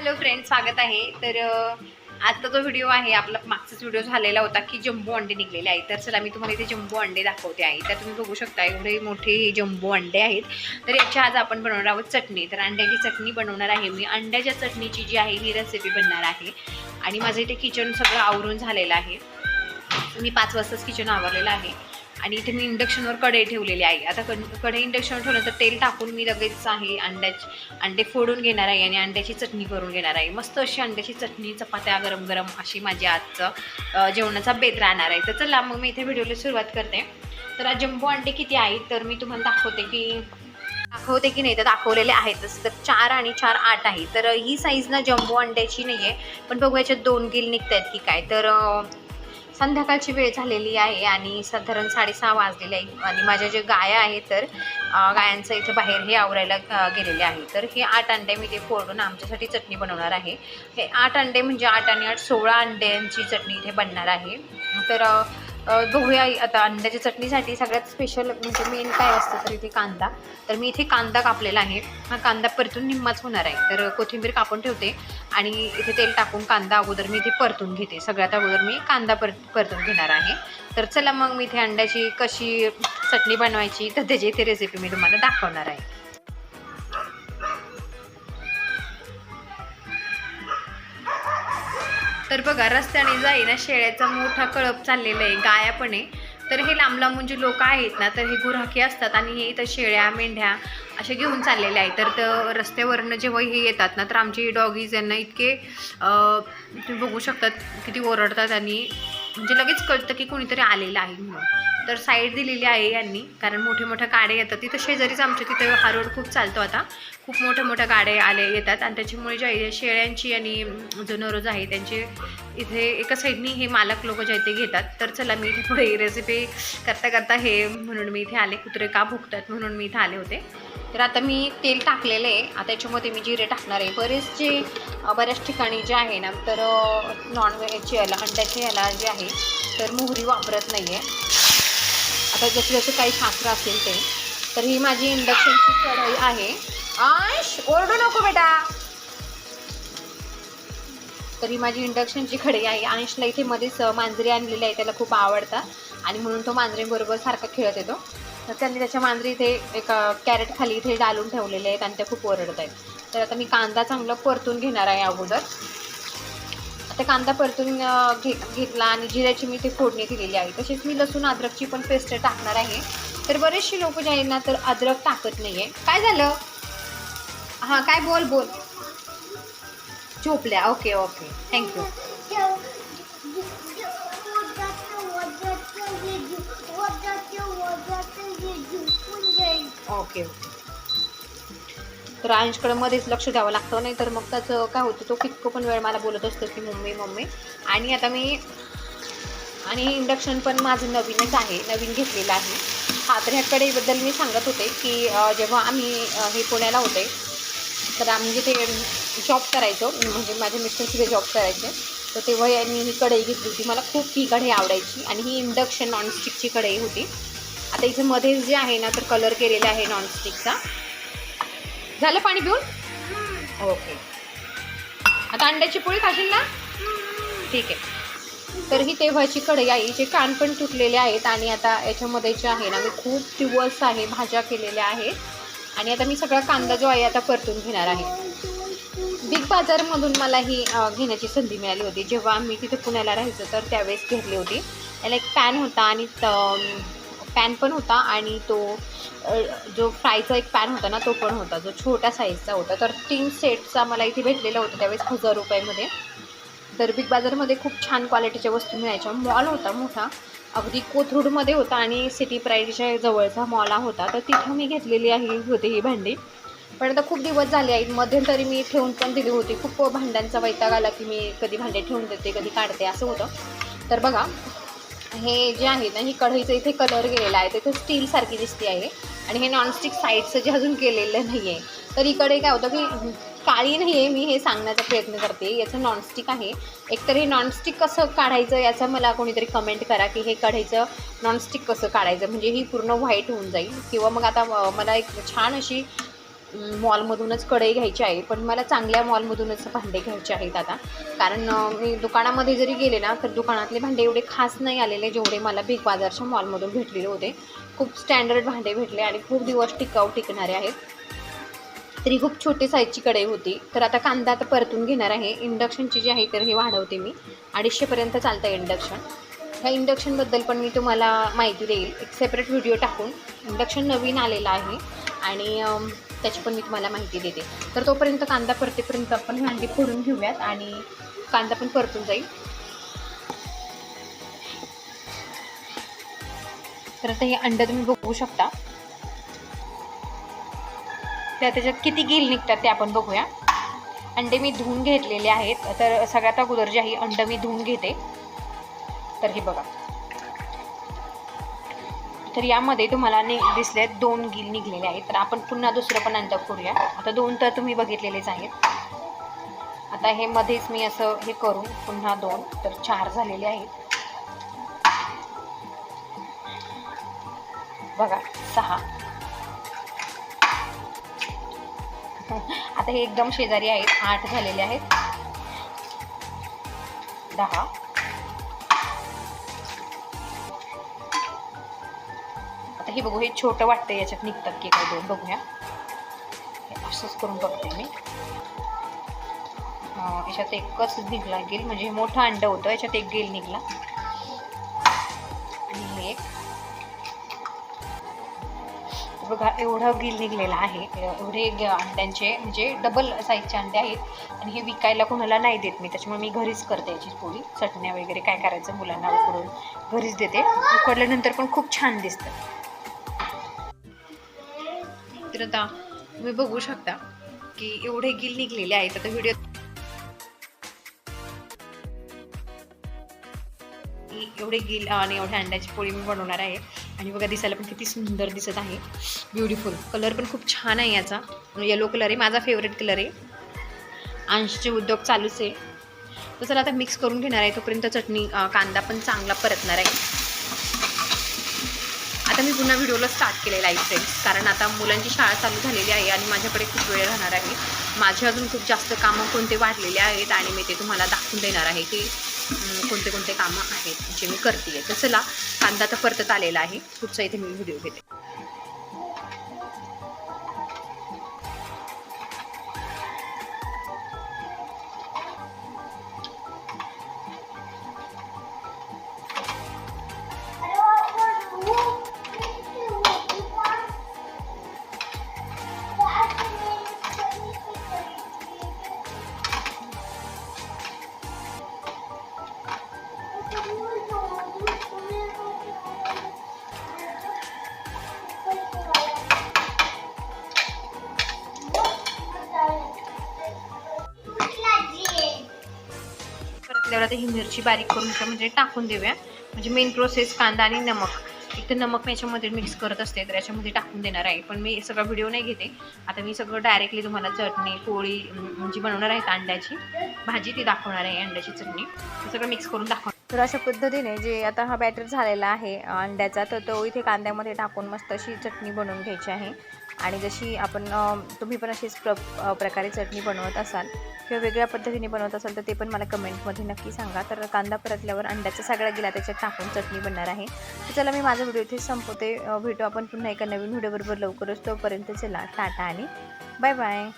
Hello friend स्वागत आहे. तर अ, आजचा जो व्हिडिओ आहे आपला मागचाच व्हिडिओ झालेला होता की जम्बो अंडे निघलेले आहेत. तर चला मी तुम्हाला इथे जम्बो अंडे दाखवते आहे. तर तुम्ही बघू शकता एवढे मोठे हे जम्बो अंडे आहेत. तर याच्या आज आपण बनवणार आहोत चटणी. तर अंड्याची चटणी बनवणार आहे मी. अंड्याच्या चटणीची जी आहे ही रेसिपी बनणार आहे. आणि माझं इथे किचन सगळं आवरून झालेलं आहे. मी पाच वाजताच किचन आवरलेलं आहे. आणि इथे मी इंडक्शनवर कढई ठेवलेली आहे. आता कण कढई इंडक्शनवर ठेवलं तर तेल टाकून मी लगेच आहे अंड्याची अंडे फोडून घेणार आहे आणि अंड्याची चटणी करून घेणार आहे. मस्त अशी अंड्याची चटणी चपात्या गरम गरम अशी माझी आजचं जेवणाचा बेत राहणार आहे. तर चला मग मी इथे व्हिडिओला सुरुवात करते. तर जम्बो अंडे किती आहेत? तर मी तुम्हाला दाखवते की दाखवते की नाही तर दाखवलेले आहेतच. तर चार आणि चार आठ आहे. तर ही साईज ना जम्बो अंड्याची नाही आहे पण बघू याच्यात दोन गिल निघत आहेत की काय. तर संध्याकाळची वेळ झालेली आहे आणि साधारण साडेसहा वाजलेले आहे. आणि माझ्या जे गाया आहेत तर गायांचं इथे बाहेर हे आवरायला गेलेले आहे. तर हे आठ अंडे मी ते फोडून आमच्यासाठी चटणी बनवणार आहे. हे आठ अंडे म्हणजे आठ आणि आठ सोळा अंड्यांची चटणी इथे बनणार आहे. तर बघूया आता अंड्याच्या चटणीसाठी सगळ्यात स्पेशल म्हणजे मेन काय असतं तर इथे कांदा. तर मी इथे कांदा कापलेला आहे. हा कांदा परतून निम्माच होणार आहे. तर कोथिंबीर कापून ठेवते आणि इथे तेल टाकून कांदा अगोदर मी इथे परतून घेते. सगळ्यात अगोदर मी कांदा पर परतून घेणार आहे. तर चला मग मी इथे अंड्याची कशी चटणी बनवायची तर त्याची इथे रेसिपी मी तुम्हाला दाखवणार आहे. तर बघा रस्त्याने जाईना शेळ्याचा मोठा कळप चाललेला आहे गाया पण आहे. तर हे लांब लांबून जे म्हणजे लोक आहेत ना तर हे गुराखी असतात आणि हे इथं शेळ्या मेंढ्या असे घेऊन चाललेले आहेत. तर तर रस्त्यावरनं जेव्हा हे येतात ना तर आमचे डॉगीज यांना इतके तुम्ही बघू शकतात किती ओरडतात आणि म्हणजे लगेच कळतं की कोणीतरी आलेलं आहे म्हणून. तर साईड दिलेली आहे यांनी कारण मोठे मोठ्या गाड्या येतात. तिथं शेजारीच आमच्या तिथं हा रोड खूप चालतो आता. खूप मोठ्या मोठ्या गाड्या आले येतात आणि त्याच्यामुळे जे आहे शेळ्यांची आणि जो नरोज आहे त्यांचे इथे एका साईडनी हे मालक लोक जे इथे घेतात. तर चला मी इथे पुढे रेसिपी करता करता हे म्हणून मी इथे आले. कुत्रे का भुकतात म्हणून मी इथे आले होते. तर आता मी तेल टाकलेलं आहे. आता याच्यामध्ये मी जिरे टाकणार आहे. बरेचसे बऱ्याच ठिकाणी जे आहे ना तर नॉनव्हेजचे याला अंड्याचे याला जे आहे तर मोहरी वापरत नाही आहे आता जसं जसं काही शास्त्र असेल ते तर ही माझी इंडक्शनची कढई आहे. आश ओरडू नको बेटा. तर ही माझी इंडक्शनची खडी आहे. आणिशला इथे मध्येच मांजरी आणलेली आहे त्याला खूप आवडतात आणि म्हणून तो मांजरीबरोबर सारखा खेळत येतो. तर त्यांनी त्याच्या मांजरी इथे एक कॅरेट खाली इथे डालून ठेवलेले आहेत आणि त्या खूप ओरडत आहेत तर आता मी कांदा चांगला परतून घेणार आहे अगोदर. आता कांदा परतून घे घेतला आणि जिऱ्याची मी ते फोडणी दिलेली आहे. तसेच मी लसूण अद्रकची पण पेस्ट टाकणार आहे. तर बरेचसे लोक जे आहेत ना तर अद्रक टाकत नाही आहे काय झालं? हां काय बोल बोल. झोपल्या. Okay okay. Thank you okay okay. तर अंशकडं मध्येच लक्ष द्यावं लागतं. नाही तर मग त्याचं काय होतं तो कितकं पण वेळ मला बोलत असतो की मम्मी मम्मी. आणि आता मी आणि इंडक्शन पण माझं नवीनच आहे नवीन घेतलेलं आहे. हा तर ह्या कढईबद्दल मी सांगत होते की जेव्हा आम्ही हे पुण्याला होते तर आम्ही जिथे जॉब करायचो म्हणजे माझे मिस्टर तिथे जॉब करायचे तर तेव्हा यांनी ही कढई घेतली होती. मला खूप ही कढई आवडायची आणि ही इंडक्शन नॉनस्टिकची कढई होती. आता इथे मध्ये जे आहे ना तर कलर केलेला आहे नॉनस्टिकचा झालं पाणी पिऊन? ओके. आता अंड्याची पोळी खाशील ना? ठीक आहे. तर ही तेव्हाची कढई आहे. जे कान पण तुटलेले आहेत आणि आता याच्यामध्ये जे आहे ना मी खूप दिवस आहे भाज्या केलेल्या आहेत. आणि आता मी सगळा कांदा जो आहे आता परतून घेणार आहे. बिग बाजारमधून मला ही घेण्याची संधी मिळाली होती. जेव्हा मी तिथे पुण्याला राहायचो तर त्यावेळेस घेतली होती. याला एक पॅन होता आणि पॅन पण होता आणि तो जो फ्रायचा एक पॅन होता ना तो पण होता जो छोट्या साईजचा होता. तर तीन सेटचा मला इथे भेटलेला होता त्यावेळेस हजार रुपयामध्ये. तर बिग बाजारमध्ये खूप छान क्वालिटीच्या वस्तू मिळायच्या. मॉल होता मोठा. अगदी कोथरूडमध्ये होता आणि सिटी प्राईडच्या जवळचा मॉल होता. तर तिथं मी घेतलेली आहे होती ही भांडी. पण आता खूप दिवस झाले आहेत. मध्यंतरी मी ठेवून पण दिली होती. खूप भांड्यांचा वैताग आला की मी कधी भांडे ठेवून देते कधी काढते असं होतं. तर बघा हे जे आहे ना ही कढईचं इथे कलर गेलेला आहे. तिथे स्टीलसारखी दिसते आहे. आणि हे नॉनस्टिक साईडचं जे अजून केलेलं नाही आहे तर इकडे काय होतं की काळी नाही आहे मी हे सांगण्याचा प्रयत्न करते. याचं नॉनस्टिक आहे. एकतर हे नॉनस्टिक कसं काढायचं याचा मला कोणीतरी कमेंट करा की हे काढायचं नॉनस्टिक कसं काढायचं? म्हणजे ही पूर्ण व्हाईट होऊन जाईल. किंवा मग आता मला एक छान अशी मॉलमधूनच कढई घ्यायची आहे. पण मला चांगल्या मॉलमधूनच भांडे घ्यायचे आहेत आता. कारण मी दुकानामध्ये जरी गेले ना तर दुकानातले भांडे एवढे खास नाही आलेले जेवढे मला बिग बाजारच्या मॉलमधून भेटलेले होते. खूप स्टँडर्ड भांडे भेटले आणि खूप दिवस टिकाऊ टिकणारे आहेत. तरी खूप छोटी साईजची कढई होती. तर आता कांदा आता परतून घेणार आहे. इंडक्शनची जी आहे तर हे वाढवते मी. अडीचशेपर्यंत चालतं इंडक्शन ह्या इंडक्शनबद्दल पण मी तुम्हाला माहिती देईल. एक सेपरेट व्हिडिओ टाकून. इंडक्शन नवीन आलेलं आहे. आणि त्याची पण मी तुम्हाला माहिती देते. तर तोपर्यंत कांदा परतेपर्यंत आपण ही फोडून घेऊयात आणि कांदा पण परतून जाईल. तर आता हे अंड तुम्ही बघू शकता. त्या त्याच्यात किती गिल निघतात ते आपण बघूया. अंडे मी धुवून घेतलेले आहेत. तर सगळ्यात अगोदर जे आहे अंड मी धुवून घेते. तर हे बघा. तर यामध्ये तुम्हाला नि दिसले दोन गिल निघलेले आहेत. तर आपण पुन्हा दुसरं पण अंड करूया. आता दोन तर तुम्ही बघितलेलेच आहेत. आता हे मध्येच मी असं हे करून पुन्हा दोन तर चार झालेले आहेत. सहा. आता हे एकदम शेजारी आहेत आठ झालेले आहेत. दहा. आता हे बघू हे छोटं वाटतं याच्यात निघतात की काय दोन बघूया. असंच करून बघते मी. याच्यात एकच निघला गेल म्हणजे मोठं अंड होतं याच्यात एक गेल निघला. बघा एवढं गिल निघलेलं आहे. एवढे ग- अंड्यांचे म्हणजे डबल साईजचे अंडे आहेत. आणि हे विकायला कोणाला नाही देत मी त्याच्यामुळे मी घरीच करते याची पोळी. चटण्या वगैरे काय करायचं मुलांना उकडून घरीच देते. उकडल्यानंतर पण खूप छान दिसतं. तर आता तुम्ही बघू शकता की एवढे गिल निघलेले आहेत. आता व्हिडिओ एवढे गिल आणि एवढ्या अंड्याची पोळी मी बनवणार आहे. आणि बघा दिसायला पण किती सुंदर दिसत आहे. ब्युटिफुल कलर पण खूप छान आहे याचा. येलो कलर आहे. माझा फेवरेट कलर आहे. अंशचे उद्योग चालूच आहे. तर चला आता मिक्स करून घेणार आहे. तोपर्यंत चटणी कांदा पण चांगला परतणार आहे. आता मी पुन्हा व्हिडिओला स्टार्ट केलेला आहे फ्रेंड्स कारण आता मुलांची शाळा चालू झालेली आहे आणि माझ्याकडे खूप वेळ राहणार आहे. माझे अजून खूप जास्त कामं कोणते वाढलेले आहेत आणि मी ते तुम्हाला दाखवून देणार आहे की कोणते कोणते कामं आहेत जे मी करते आहे तर चला कांदा तर परतत आलेला आहे. पुढचा इथे मी व्हिडिओ घेते. परतल्यावर आता ही मिरची बारीक करून त्यामध्ये टाकून देऊया. म्हणजे मेन प्रोसेस कांदा आणि नमक. एक तर नमक मी याच्यामध्ये मिक्स करत असते तर याच्यामध्ये टाकून देणार आहे. पण मी सगळा व्हिडिओ नाही घेते. आता मी सगळं डायरेक्टली तुम्हाला चटणी पोळी म्हणजे बनवणार आहे अंड्याची भाजी ती दाखवणार आहे अंड्याची चटणी. सगळं मिक्स करून दाखवणार. तर अशा पद्धतीने जे आता हा बॅटर झालेला आहे अंड्याचा तर तो इथे कांद्यामध्ये टाकून मस्त अशी चटणी बनवून घ्यायची आहे. आणि जशी आपण तुम्ही पण अशीच प्र प्रकारे चटणी बनवत असाल किंवा वेगळ्या पद्धतीने बनवत असाल तर ते पण मला कमेंटमध्ये नक्की सांगा. तर कांदा परतल्यावर अंड्याचा सगळा गेला त्याच्यात टाकून चटणी बनणार आहे. तर चला मी माझा व्हिडिओ इथे संपवते. भेटू आपण पुन्हा एका नवीन व्हिडिओबरोबर लवकरच. तोपर्यंत चला टाटा आणि बाय बाय.